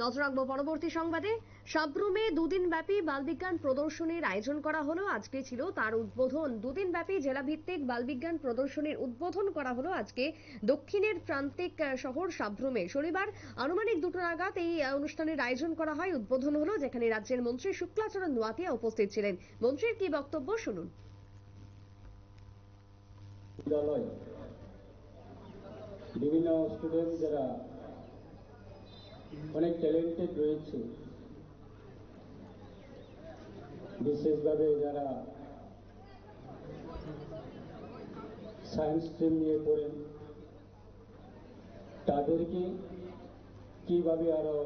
নজর রাখব পরবর্তী সংবাদে। সাবরুমে দুদিন ব্যাপী বালবিজ্ঞান প্রদর্শনীর আয়োজন করা হলো। আজকে ছিল তার উদ্বোধন। দুদিন ব্যাপী জেলাভিত্তিক বালবিজ্ঞান প্রদর্শনীর উদ্বোধন করা হলো আজকে দক্ষিণের প্রান্তিক শহর সাবরুমে। শনিবার আনুমানিক দুটো নাগাদ এই অনুষ্ঠানের আয়োজন করা হয়। উদ্বোধন হলো যেখানে রাজ্যের মন্ত্রী শুক্লাচরণ নোয়াতিয়া উপস্থিত ছিলেন। মন্ত্রীর কি বক্তব্য? শুনুন। বিভিন্ন স্টুডেন্ট যারা অনেক ট্যালেন্টেড রয়েছে। বিশেষভাবে যারা সায়েন্স স্ট্রিম নিয়ে পড়েন, তাদেরকে কীভাবে আরও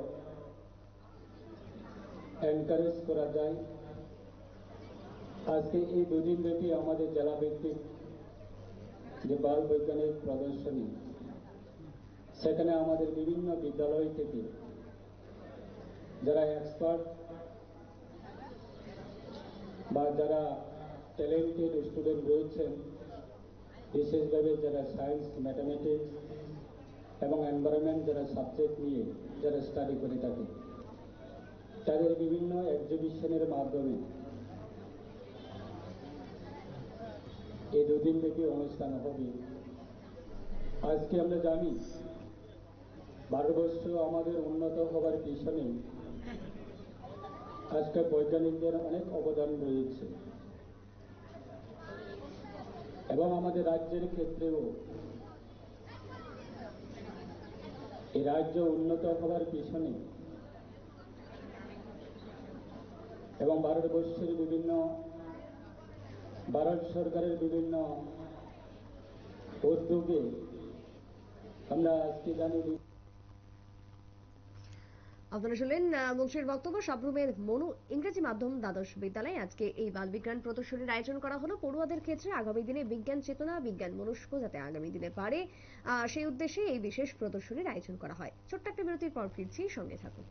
এনকারেজ করা যায়? আজকে এই দুদিন ব্যাপী আমাদের জেলা ভিত্তিক যে বাল বৈজ্ঞানিক প্রদর্শনী সেখানে আমাদের বিভিন্ন বিদ্যালয় থেকে যারা এক্সপার্ট বা যারা ট্যালেন্টেড স্টুডেন্ট রয়েছেন, বিশেষভাবে যারা সায়েন্স ম্যাথামেটিক্স এবং এনভায়রনমেন্ট যারা সাবজেক্ট নিয়ে যারা স্টাডি করে থাকে, তাদের বিভিন্ন এক্সিবিশনের মাধ্যমে এই দুদিন ব্যাপী অনুষ্ঠান হবে। আজকে আমরা জানি ভারতবর্ষ আমাদের উন্নত হবার পিছনে আজকে বৈজ্ঞানিকদের অনেক অবদান রয়েছে। এবং আমাদের রাজ্যের ক্ষেত্রেও এই রাজ্য উন্নত হবার পিছনে এবং ভারতবর্ষের বিভিন্ন ভারত সরকারের বিভিন্ন উদ্যোগে আমরা আজকে জানি আপনারা শুনলেন মন্ত্রীর বক্তব্য সাবরুমের মনু ইংরেজি মাধ্যম দ্বাদশ বিদ্যালয়ে। আজকে এই বালবিজ্ঞান প্রদর্শনীর আয়োজন করা হলো। পড়ুয়াদের ক্ষেত্রে আগামী দিনে বিজ্ঞান চেতনা, বিজ্ঞান মনস্ক যাতে আগামী দিনে পারে সেই উদ্দেশ্যে এই বিশেষ প্রদর্শনীর আয়োজন করা হয়। ছোট্ট একটা বিরতির পর ফিরছি, সঙ্গে থাকুন।